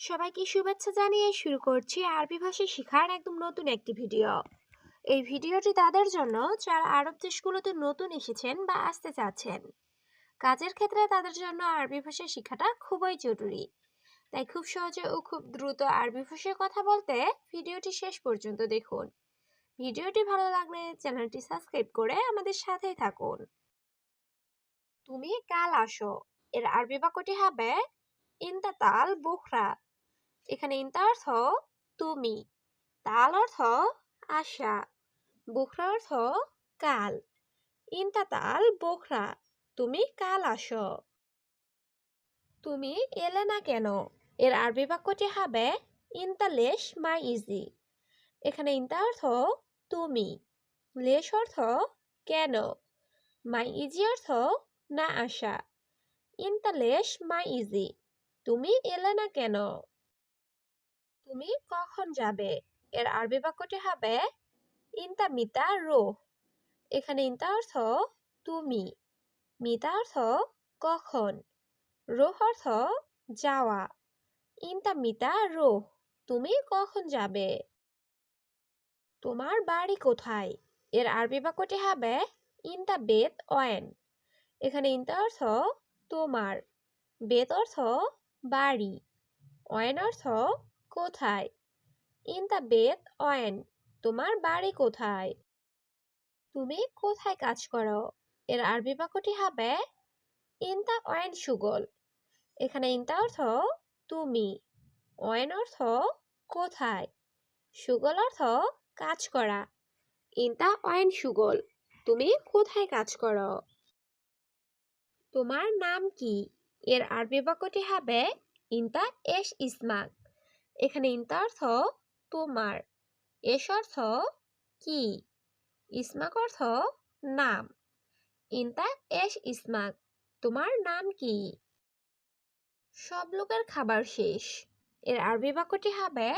সবাইকে শুভেচ্ছা জানিয়ে শুরু করছি আরবি ভাষা শেখার একদম নতুন একটি ভিডিও। এই ভিডিওটি তাদের জন্য, যারা আরব দেশগুলোতে নতুন এসেছেন বা আসতে চাচ্ছেন। কাজের ক্ষেত্রে তাদের জন্য আরবি ভাষা শেখাটা খুবই জরুরি। তাই খুব সহজে ও খুব দ্রুত আরবি ভাষায় কথা বলতে ভিডিওটি শেষ পর্যন্ত দেখুন। ভিডিওটি ভালো লাগলে চ্যানেলটি সাবস্ক্রাইব করে আমাদের সাথেই থাকুন। তুমি কাল আসো। এর আরবি বাক্যটি হবে ইনতা তাল বুখরা। এখানে ইনতা অর্থ তুমি। তাল অর্থ আশা। বুখরা অর্থ কাল। ইনতা তাল বুখরা। তুমি কাল আসো। তুমি এলে না কেন? এর আরবি বাক্যটি হবে ইনতা লেশ মাই ইজি। এখানে ইনতা অর্থ তুমি। লেশ অর্থ কেন? মাই ইজি অর্থ না আসা ইনতা লেশ মাই ইজি। তুমি এলে না কেন? তুমি কখন যাবে? এর আরবি বাক্যটি হবে, ইনতা মিতা রো। এখানে ইনতা অর্থ, তুমি। মিতা অর্থ, কখন? রোহ অর্থ, যাওয়া। ইনতা মিতা রো, তুমি কখন যাবে? তোমার বাড়ি কোথায়? এর আরবি বাক্যটি হবে, ইনতা বেত অয়েন এখানে ইনতা অর্থ, তোমার। বেত অর্থ, বাড়ি। অয়েন অর্থ কোথায়? ইনতা বেত অয়েন তোমার বাড়ি কোথায়? তুমি কোথায় কাজ করো? এর আরবি বাক্যটি হবে ইনতা অয়েন সুগল এখানে ইনতা অর্থ, তুমি। অয়েন অর্থ, কোথায়? সুগল অর্থ, কাজ করা। ইনতা অয়েন সুগল তুমি কোথায় কাজ করো? তোমার নাম কি? এর আরবি বাক্যটি হবে ইনতা এস ইসমাক এখানে ইনতা অর্থ তোমার। এস অর্থ কি? ইসমাক অর্থ নাম। ইনতা এস ইসমাক তোমার নাম কি? সব লোকের খাবার শেষ। এর আরবি বাক্যটি হবে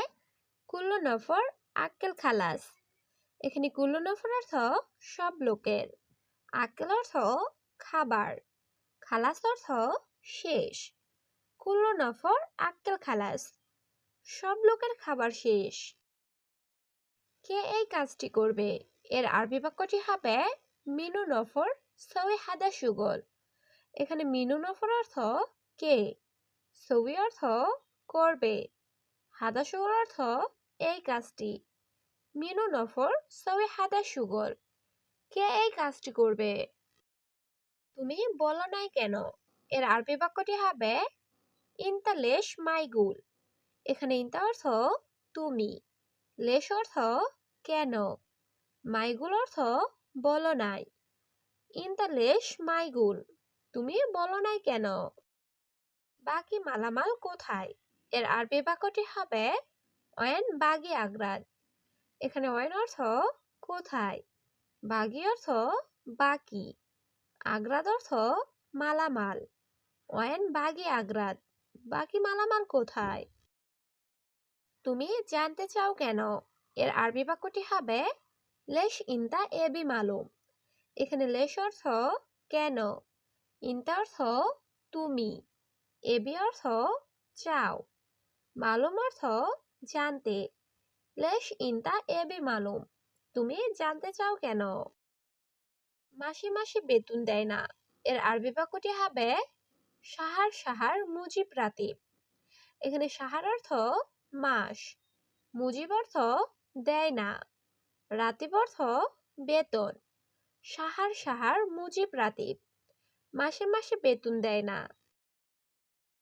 কুল্লু নফর আক্কেল খালাস। এখানে কুল্লু নফর অর্থ সব লোকের। আক্কেল অর্থ খাবার। খালাস অর্থ শেষ। কুল্লু নফর আক্কেল খালাস। সব লোকের খাবার শেষ। কে এই কাজটি করবে? এর আরবি বাক্যটি হবে মিনু নফর সৌই হাদা সুগল। এখানে মিনু নফর অর্থ কে? সৌই অর্থ করবে। হাদা সুগল অর্থ এই কাজটি। মিনু নফর সৌই হাদা সুগল। কে এই কাজটি করবে? তুমি বলো নাই কেন? এর আরবি বাক্যটি হবে ইনতা লেশ মাইগুল। এখানে ইনতা অর্থ তুমি। লেশ অর্থ কেন? মাইগুল অর্থ বলো নাই। ইনতা লেশ মাইগুল, তুমি বলো নাই কেন? বাকি মালামাল কোথায়? এর আরবি বাক্যটি হবে অয়েন বাগি আগ্রাদ। এখানে অয়েন অর্থ কোথায়? বাগি অর্থ বাকি। আগ্রাদ অর্থ মালামাল, অয়েন বাগি আগ্রাদ। বাকি মালামাল কোথায়? তুমি জানতে চাও কেন? এর আরবি বাক্যটি হবে, লেশ ইনতা এবি মালুম। এখানে লেশ অর্থ, কেন? ইনতা অর্থ, তুমি। এবি অর্থ, চাও। মালুম অর্থ, জানতে। লেশ ইনতা এবি মালুম। তুমি জানতে চাও কেন? মাসে মাসে বেতন দেয় না। এর আরবি বাক্যটি হবে, সাহার সাহার মুজিব রাতিব। এখানে সাহার অর্থ মাস। মুজিব অর্থ দেয় না, রাতিব অর্থ বেতন। সাহার সাহার মুজিব রাতিব, মাসে মাসে বেতন দেয় না।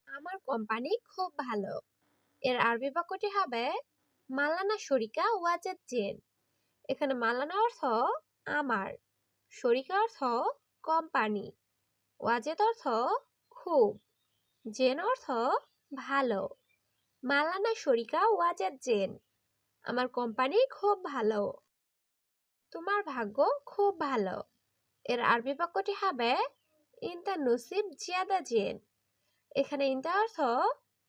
আমার কোম্পানি খুব ভালো, এর আরবি বাক্যটি হবে মালানা শরিকা ওয়াজেদ জেন। এখানে মালানা অর্থ আমার, শরিকা অর্থ কোম্পানি, ওয়াজেদ অর্থ খুব, জেন অর্থ ভালো। মালানা, শরিকা ওয়াজেদ জেন। আমার কোম্পানি খুব ভালো। তোমার ভাগ্য খুব ভালো। এর আরবি বাক্যটি হবে ইনতা নসিব জিয়াদা জেন। এখানে ইনতা অর্থ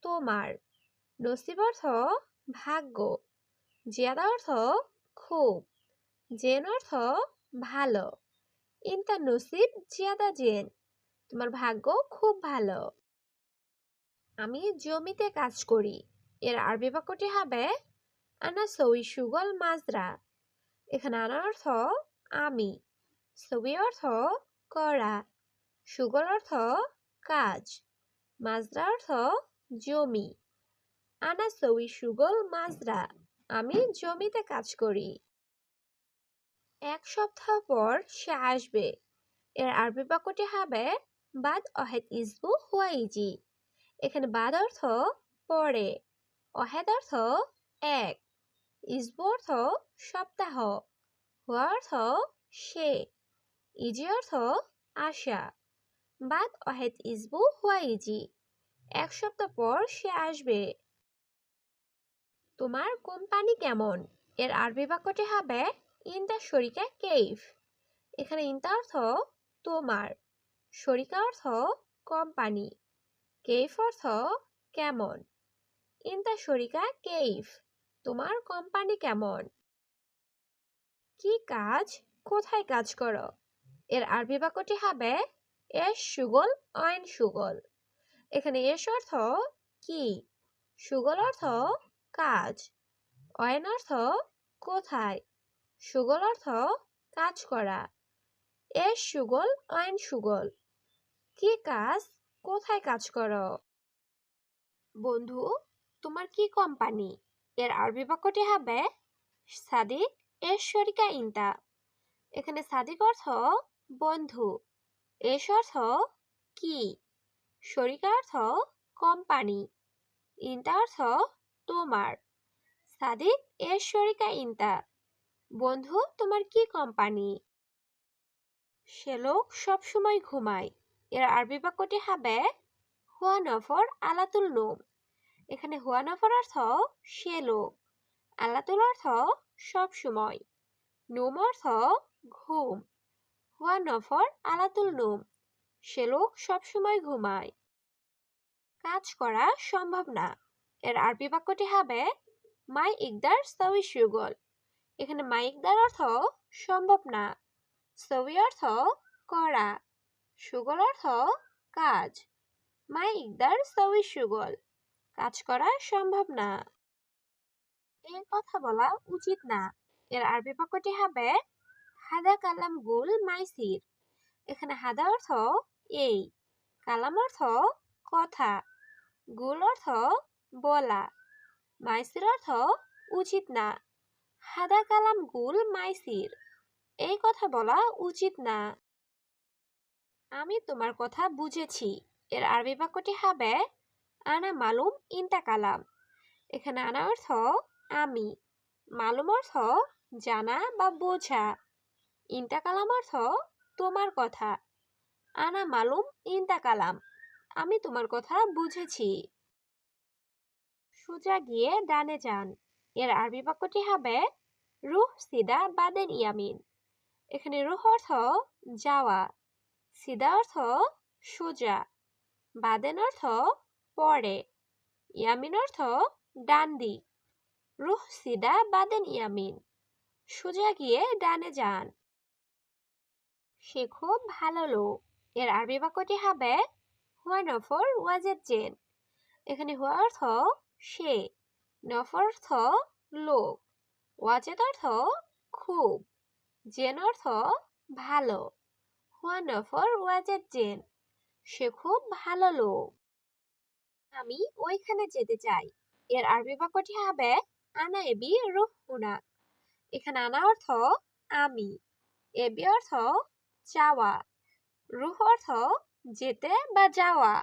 তোমার। নসিব অর্থ ভাগ্য। জিয়াদা অর্থ খুব। জেন অর্থ ভালো। ইনতা নসিব জিয়াদা জেন। তোমার ভাগ্য খুব ভালো। আমি জমিতে কাজ করি। এর আরবি বাক্যটি হবে, আনা সই সুগল মাজরা। এখানে আনা অর্থ, আমি। সবি অর্থ, করা। সুগল অর্থ, কাজ। মাজরা অর্থ, জমি। আনা সই সুগল মাজরা। আমি জমিতে কাজ করি। এক সপ্তাহ পর সে আসবে। এর আরবি বাক্যটি হবে, বাদ অহেদ ইসবু হুয়াইজি। এখানে বাদ অর্থ পরে, অহেদ অর্থ এক ইসবু অর্থ সপ্তাহ, হুয়া অর্থ সে, ইজি অর্থ আশা, বাদ অহেদ ইসবু হুয়াইজি এক সপ্তাহ পর সে আসবে। তোমার কোম্পানি কেমন? এর আরবি বাক্যটি হবে, ইনদা শরিকা কেইফ এখানে ইনতা অর্থ তোমার, শরিকা অর্থ কোম্পানি। কেইফ অর্থ কেমন? ইন ইনতা শরিকা কেইফ তোমার কোম্পানি কেমন? কি কাজ? কোথায় কাজ করো? এর আরবি বাক্যটি হবে এস সুগল অয়েন সুগল। এখানে এস অর্থ কি? সুগল অর্থ কাজ। অয়েন অর্থ কোথায়? সুগল অর্থ কাজ করা। এস সুগল অয়েন সুগল। কি কাজ? কোথায় কাজ করো? বন্ধু, তোমার কি কোম্পানি? এর আরবি বাক্যটি হবে সাদিক এস শরিকা ইনতা। এখানে সাদিক অর্থ বন্ধু এস অর্থ কি? শরিকা অর্থ কোম্পানি, ইনতা অর্থ তোমার। সাদিক শরিকা ইনতা। বন্ধু, তোমার কি কোম্পানি? সে লোক সবসময় ঘুমায়। এর আরবি বাক্যটি হবে হুয়া নফর আলাতুল নোম এখানে হুয়া নফর অর্থ সে লোক, আলাতুল অর্থ সবসময় নোম অর্থ ঘুম। হুয়া নফর আলাতুল নোম সে লোক সবসময় ঘুমায়। কাজ করা সম্ভব না। এর আরবি বাক্যটি হবে মাই ইকদার সউই সুগল। এখানে মাই ইকদার অর্থ সম্ভব না সউই অর্থ করা। সুগল অর্থ কাজ। মাই ইকদার সউই সুগল। কাজ করা সম্ভব না। এর কথা বলা উচিত না। এর আরবি বাক্যটি হবে, হাদা কালাম গুল মাইসির। এখানে হাদা অর্থ এই। কালাম অর্থ কথা। গুল অর্থ বলা। মাইসির অর্থ উচিত না। হাদা কালাম গুল মাইসির। এই কথা বলা উচিত না। আমি তোমার কথা বুঝেছি। এর আরবি বাক্যটি হবে, আনা মালুম ইনতা কালাম। এখানে আনা অর্থ, আমি। মালুম অর্থ, জানা বা বোঝা। ইনতা কালাম অর্থ, তোমার কথা। আনা মালুম ইনতা কালাম। আমি তোমার কথা বুঝেছি। সোজা গিয়ে ডানে যান। এর আরবি বাক্যটি হবে, রুহ সিদা বাদেন ইয়ামিন। এখানে রুহ অর্থ, যাওয়া। সিদা অর্থ সোজা, বাদেন অর্থ পরে, ইয়ামিন অর্থ ডান দিক রুহ সিদা বাদেন ইয়ামিন, সোজা গিয়ে ডানে যান। সে খুব ভালো লোক। এর আরবি বাক্যটি হবে হুয়া নফর ওয়াজেদ জেন। এখানে হুয়া অর্থ সে, নফর অর্থ লোক, ওয়াজেদ অর্থ খুব, জেন অর্থ ভালো। হুয়া নফর ওয়াজেদ জেন সে খুব ভালো লোক। আমি ওইখানে যেতে চাই। এর আরবি বাক্যটি হবে, আনা এবি রুহ হুনা এখানে আনা অর্থ, আমি। এবি অর্থ চাওয়া রুহ অর্থ, যেতে বা যাওয়া।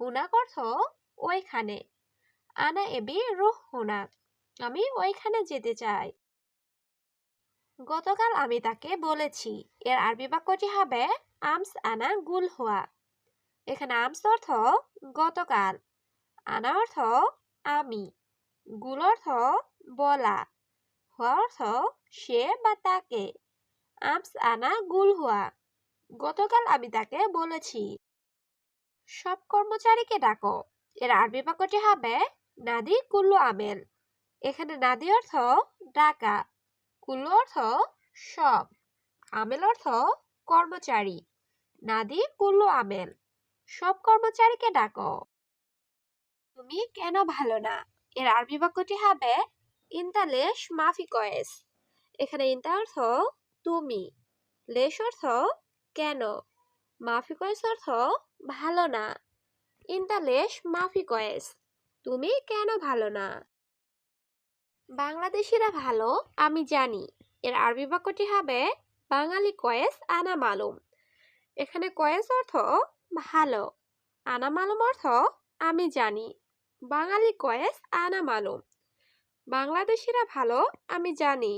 হুনাক অর্থ, ওইখানে। আনা এবি রুহ হুনাক আমি ওইখানে যেতে চাই। গতকাল আমি তাকে বলেছি, এর আরবি বাক্যটি হবে আমস আনা গুল হওয়া এখানে আমস অর্থ গতকাল, আনা অর্থ আমি, গুল অর্থ বলা হওয়া অর্থ সে বা তাকে, আমস আনা গুল হওয়া গতকাল আমি তাকে বলেছি, সব কর্মচারীকে ডাকো, এর আরবি বাক্যটি হবে নাদি কুল্লু আমেল। এখানে নাদি অর্থ ডাকা কুল্লু অর্থ সব। আমেল অর্থ কর্মচারী। নাদি কুল্লু আমেল। সব কর্মচারীকে ডাকো। তুমি কেন ভালো না? এর আরবি বাক্যটি হবে ইনতা লেশ মাফি কয়েস এখানে ইনতা অর্থ তুমি। লেশ অর্থ কেন? মাফি কয়েস অর্থ ভালো না। ইনতা লেশ মাফি কয়েস তুমি কেন ভালো না? বাংলাদেশিরা ভালো, আমি জানি। এর আরবি বাক্যটি হবে, বাঙালি কয়েস আনা মালুম। এখানে কয়েস অর্থ, ভালো। আনা মালুম অর্থ, আমি জানি। বাঙালি কয়েস আনা মালুম। বাংলাদেশিরা ভালো, আমি জানি।